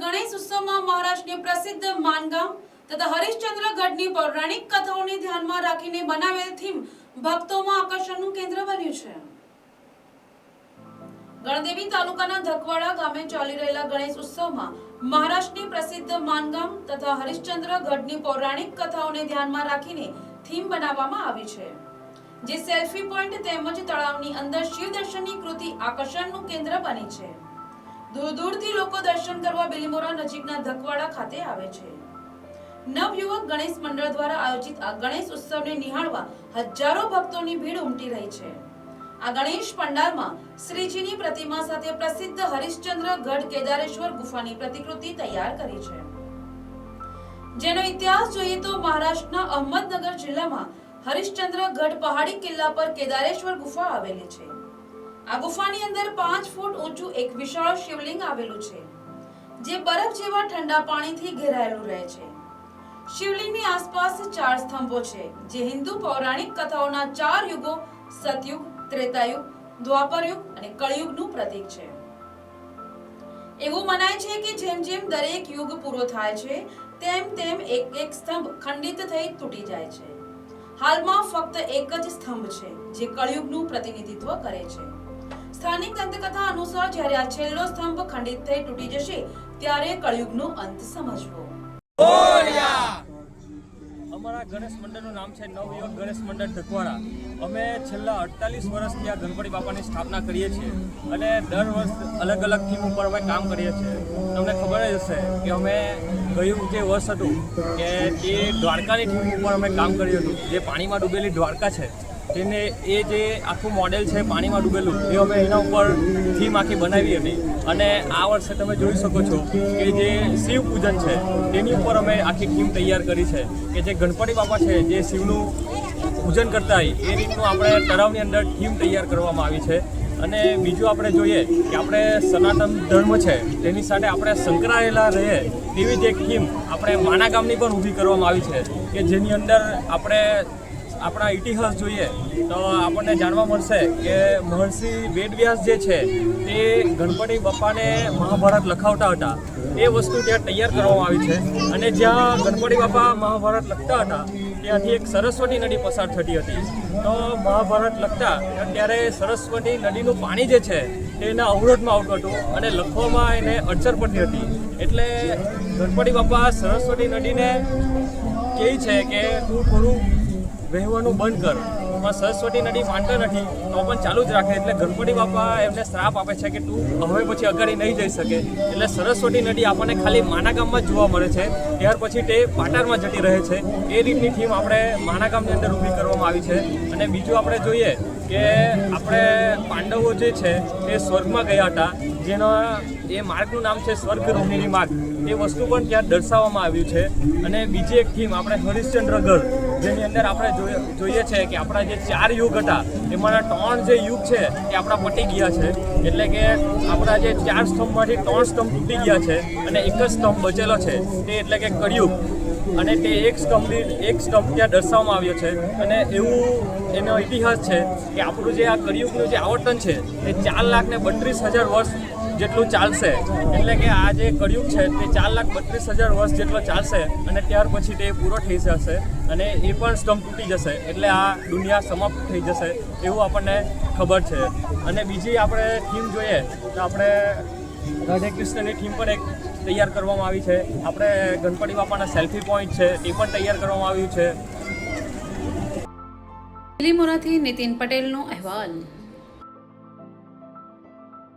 ગણેશ ઉત્સવમાં મહારાષ્ટ્રની પ્રસિદ્ધ માનગામ તથા હરિશ્ચંદ્ર ગઢની પૌરાણિક કથાઓને ધ્યાનમાં રાખીને બનાવેલ થીમ ભક્તોમાં આકર્ષણનું કેન્દ્ર બન્યું છે. ગણદેવી તાલુકાના ધકવાડા ગામે ચાલી રહેલા ગણેશ ઉત્સવમાં મહારાષ્ટ્રની પ્રસિદ્ધ માનગામ તથા હરિશ્ચંદ્ર ગઢની પૌરાણિક કથાઓને ધ્યાનમાં રાખીને થીમ બનાવવામાં આવી છે. જે સેલ્ફી પોઈન્ટ તેમજ તળાવની અંદર શિવ દર્શનની કૃતિ આકર્ષણનું કેન્દ્ર બની છે. દૂર દૂરથી લોકો દર્શન કરવા બેલીમોરા નજીકના ધકવાડા ખાતે આવે છે. નવયુવક ગણેશ મંડળ દ્વારા આયોજિત આ ગણેશ ઉત્સવને નિહાળવા હજારો ભક્તોની ભીડ ઉમટી રહી છે. આ ગણેશ પંડાલમાં શ્રીજીની પ્રતિમા સાથે પ્રસિદ્ધ હરિશ્ચંદ્ર ગઢ કેદારેશ્વર ગુફાની પ્રતિકૃતિ તૈયાર કરી છે. જેનો ઇતિહાસ જોઈએ તો મહારાષ્ટ્રના અહમદનગર જિલ્લામાં હરિશ્ચંદ્ર ગઢ પહાડી કિલ્લા પર કેદારેશ્વર ગુફા આવેલી છે. આ ગુફાની અંદર પાંચ ફૂટ ઊંચું એક વિશાળ શિવલિંગ આવેલું છે, જે બરફ જેવા ઠંડા પાણીથી ઘેરાયેલું રહે છે. શિવલિંગની આસપાસ ચાર સ્તંભો છે, જે હિન્દુ પૌરાણિક કથાઓના ચાર યુગો, સતયુગ, ત્રેતાયુગ, દ્વાપરયુગ અને કળિયુગનું પ્રતીક છે. એવું મનાય છે કે જેમ જેમ દરેક યુગ પૂરો થાય છે, તેમ તેમ એક એક સ્તંભ ખંડિત થઈ તૂટી જાય છે. હાલમાં ફક્ત એક જ સ્તંભ છે, જે કળિયુગનું પ્રતિનિધિત્વ કરે છે. સ્થાનિક દંતકથા અનુસાર જ્યારે આ છેલ્લો સ્તંભ ખંડિત થઈ તૂટી જશે, ત્યારે કળયુગનો અંત સમજવો. અમારા ગણેશ મંડળનું નામ છે નવયુવક ગણેશ મંડળ ઢકવાડા અમે છેલ્લા અડતાલીસ વર્ષથી આ ગણપતિ બાપાની સ્થાપના કરીએ છીએ અને દર વર્ષ અલગ અલગ થીમ ઉપર અમે કામ કરીએ છીએ. તમને ખબર જ હશે કે અમે ગયું જે વર્ષ હતું કે તે દ્વારકાની થીમ ઉપર અમે કામ કર્યું હતું. જે પાણીમાં ડૂબેલી દ્વારકા છે તેને એ જે આખું મોડેલ છે, પાણીમાં ડૂબેલું, એ અમે એના ઉપર થીમ આખી બનાવી હતી. અને આ વર્ષે તમે જોઈ શકો છો કે જે શિવ પૂજન છે, તેની ઉપર અમે આખી થીમ તૈયાર કરી છે. કે જે ગણપતિ બાપા છે, જે શિવનું પૂજન કરતા હોય, એ રીતનું આપણે તળાવની અંદર થીમ તૈયાર કરવામાં આવી છે. અને બીજું આપણે જોઈએ કે આપણે સનાતન ધર્મ છે, તેની સાથે આપણે સંકળાયેલા રહે તેવી જ એક થીમ આપણે માના ગામની પણ ઊભી કરવામાં આવી છે. કે જેની અંદર આપણે આપણા ઇતિહાસ જોઈએ તો આપણને જાણવા મળશે કે મહર્ષિ વેદવ્યાસ જે છે, તે ગણપતિ બાપાને મહાભારત લખાવતા હતા. એ વસ્તુ ત્યાં તૈયાર કરવામાં આવી છે અને જ્યાં ગણપતિ બાપા મહાભારત લખતા હતા, ત્યાંથી એક સરસ્વતી નદી પસાર થતી હતી. તો મહાભારત લખતા ત્યારે સરસ્વતી નદીનું પાણી જે છે, તે એના અવરોધમાં આવતું હતું અને લખવામાં એને અડચર પડતી હતી. એટલે ગણપતિ બાપા સરસ્વતી નદીને કહે છે કે તું થોડું વહેવાનું બંધ કર. પણ સરસ્વતી નદી માનતા નથી, તો પણ ચાલુ જ રાખે. એટલે ગણપતિ બાપા એમને શ્રાપ આપે છે કે તું હવે પછી અગાડી નહીં જઈ શકે. એટલે સરસ્વતી નદી આપણને ખાલી માના ગામમાં જ જોવા મળે છે. ત્યાર પછી તે પાટારમાં જતી રહે છે. એ રીતની થીમ આપણે માના ગામની અંદર ઊભી કરવામાં આવી છે. અને બીજું આપણે જોઈએ કે આપણે પાંડવો જે છે, તે સ્વર્ગમાં ગયા હતા. જેના એ માર્ગનું નામ છે સ્વર્ગ રોહિણી માર્ગ. એ વસ્તુ પણ ત્યાં દર્શાવવામાં આવ્યું છે. અને બીજી એક થીમ આપણે હરિશ્ચંદ્રગઢ જેની અંદર આપણે જોઈએ છે કે આપણા જે ચાર યુગ હતા, એમાંના ત્રણ જે યુગ છે એ આપણા પટી ગયા છે. એટલે કે આપણા જે ચાર સ્તંભમાંથી ત્રણ સ્તંભ તૂટી ગયા છે અને એક જ સ્તંભ બચેલો છે. તે એટલે કે કળિયુગ. અને તે એક સ્તંભની એક સ્તંભ ત્યાં દર્શાવવામાં આવ્યો છે. અને એવું એનો ઇતિહાસ છે કે આપણું જે આ કળિયુગનું જે આવર્તન છે, એ ચાર લાખ ને બત્રીસ હજાર વર્ષ જેટલું ચાલશે, એટલે કે આ જે કળિયુગ છે તે ચાર લાખ બત્રીસ હજાર વર્ષ જેટલો ચાલશે અને ત્યાર પછી તે પૂરો થઈ જશે અને એ પણ સ્તંભ તૂટી જશે, એટલે આ દુનિયા સમાપ્ત થઈ જશે એવું આપણને ખબર છે. અને બીજી આપણે થીમ જોઈએ, તો આપણે રાધે કૃષ્ણની થીમ પણ એક તૈયાર કરવામાં આવી છે. આપણે ગણપતિ બાપાના સેલ્ફી પોઈન્ટ છે એ પણ તૈયાર કરવામાં આવ્યું છે. લીમોરાથી નીતિન પટેલનો અહેવાલ.